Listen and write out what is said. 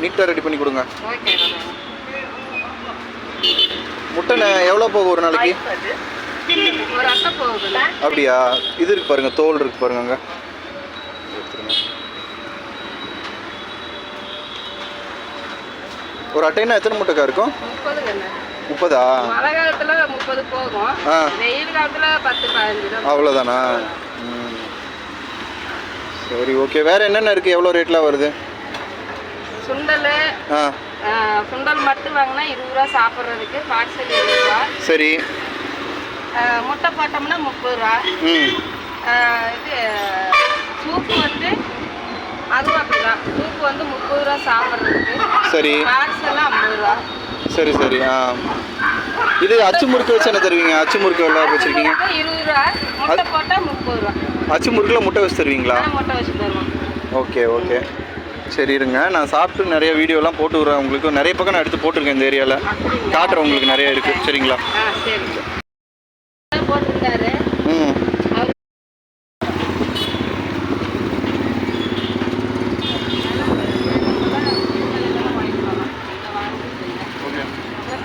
நீட்டாக ரெடி பண்ணி கொடுங்க. முட்டை எவ்வளோ போகும் ஒரு நாளைக்கு? அப்படியா? இது இருக்கு பாருங்க தோல் இருக்கு பாருங்க அங்க. ஒரு அட்டைனா எத்தனை முட்டைக்கா இருக்கும்? முப்பது? மழை காலத்துல முப்பது போகும். ஆ. வெயில் காலத்துல பத்து பதினஞ்சு தான் அவ்வளோதானா. சரி ஓகே வேற என்னென்ன இருக்கு? எவ்வளோ ரேட்லாம் வருது? சுண்டல் சுண்டல் மட்டும் வாங்கினா இருபது ரூபா சாப்பிட்றதுக்கு பார்சல் இருபது ரூபா. சரி. முட்டை போட்டோம்னா முப்பது ரூபா. இது சூப்பு வந்து அதுவும் அப்படிதான் சூப்பு வந்து முப்பது ரூபா சாப்பிட்றதுக்கு. சரி. பார்சல் ஐம்பது ரூபா. சரி சரி. ஆ. இது அச்சு முறுக்கு வச்சு என்ன தருவீங்க? அச்சு முறுக்கு எவ்வளோ வச்சுருக்கீங்க? இருபது ரூபா. முட்டை போட்டால் முப்பது ரூபா. அச்சு முறுக்கில் முட்டை வச்சு தருவீங்களா? முட்டை வச்சு தருவோம். Okay okay. சரி இருங்க. நான் சாப்பிட்டு நிறைய வீடியோலாம் போட்டு விட்றேன். உங்களுக்கு நிறைய பக்கம் நான் எடுத்து போட்டிருக்கேன் இந்த ஏரியாவில் காட்டுறேன் உங்களுக்கு நிறைய இருக்குது சரிங்களா?